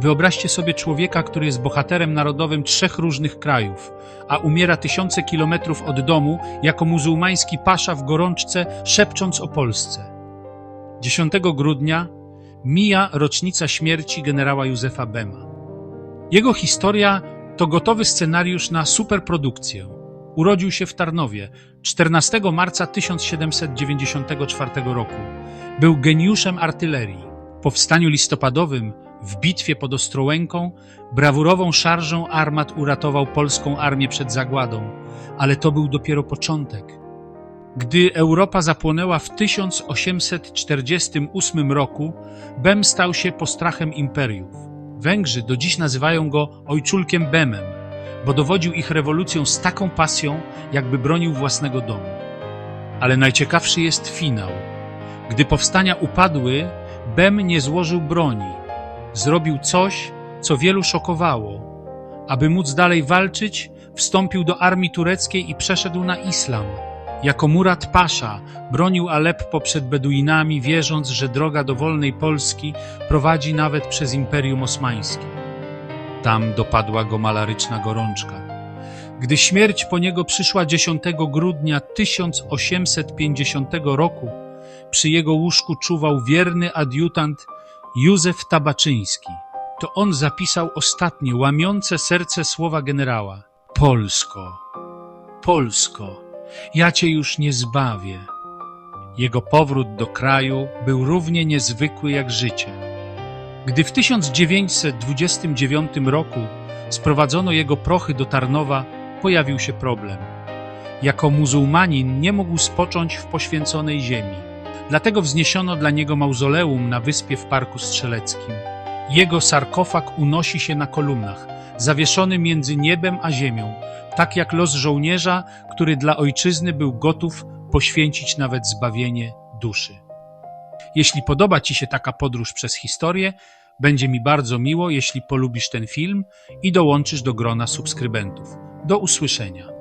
Wyobraźcie sobie człowieka, który jest bohaterem narodowym trzech różnych krajów, a umiera tysiące kilometrów od domu jako muzułmański pasza w gorączce, szepcząc o Polsce. 10 grudnia mija rocznica śmierci generała Józefa Bema. Jego historia to gotowy scenariusz na superprodukcję. Urodził się w Tarnowie 14 marca 1794 roku. Był geniuszem artylerii. W powstaniu listopadowym w bitwie pod Ostrołęką brawurową szarżą armat uratował polską armię przed zagładą, ale to był dopiero początek. Gdy Europa zapłonęła w 1848 roku, Bem stał się postrachem imperiów. Węgrzy do dziś nazywają go ojczulkiem Bemem, bo dowodził ich rewolucją z taką pasją, jakby bronił własnego domu. Ale najciekawszy jest finał. Gdy powstania upadły, Bem nie złożył broni. Zrobił coś, co wielu szokowało. Aby móc dalej walczyć, wstąpił do armii tureckiej i przeszedł na islam. Jako Murat Pasza bronił Aleppo przed Beduinami, wierząc, że droga do wolnej Polski prowadzi nawet przez Imperium Osmańskie. Tam dopadła go malaryczna gorączka. Gdy śmierć po niego przyszła 10 grudnia 1850 roku, przy jego łóżku czuwał wierny adiutant Józef Tabaczyński. To on zapisał ostatnie, łamiące serce słowa generała. Polsko, Polsko, ja cię już nie zbawię. Jego powrót do kraju był równie niezwykły jak życie. Gdy w 1929 roku sprowadzono jego prochy do Tarnowa, pojawił się problem. Jako muzułmanin nie mógł spocząć w poświęconej ziemi. Dlatego wzniesiono dla niego mauzoleum na wyspie w Parku Strzeleckim. Jego sarkofag unosi się na kolumnach, zawieszony między niebem a ziemią, tak jak los żołnierza, który dla ojczyzny był gotów poświęcić nawet zbawienie duszy. Jeśli podoba Ci się taka podróż przez historię, będzie mi bardzo miło, jeśli polubisz ten film i dołączysz do grona subskrybentów. Do usłyszenia.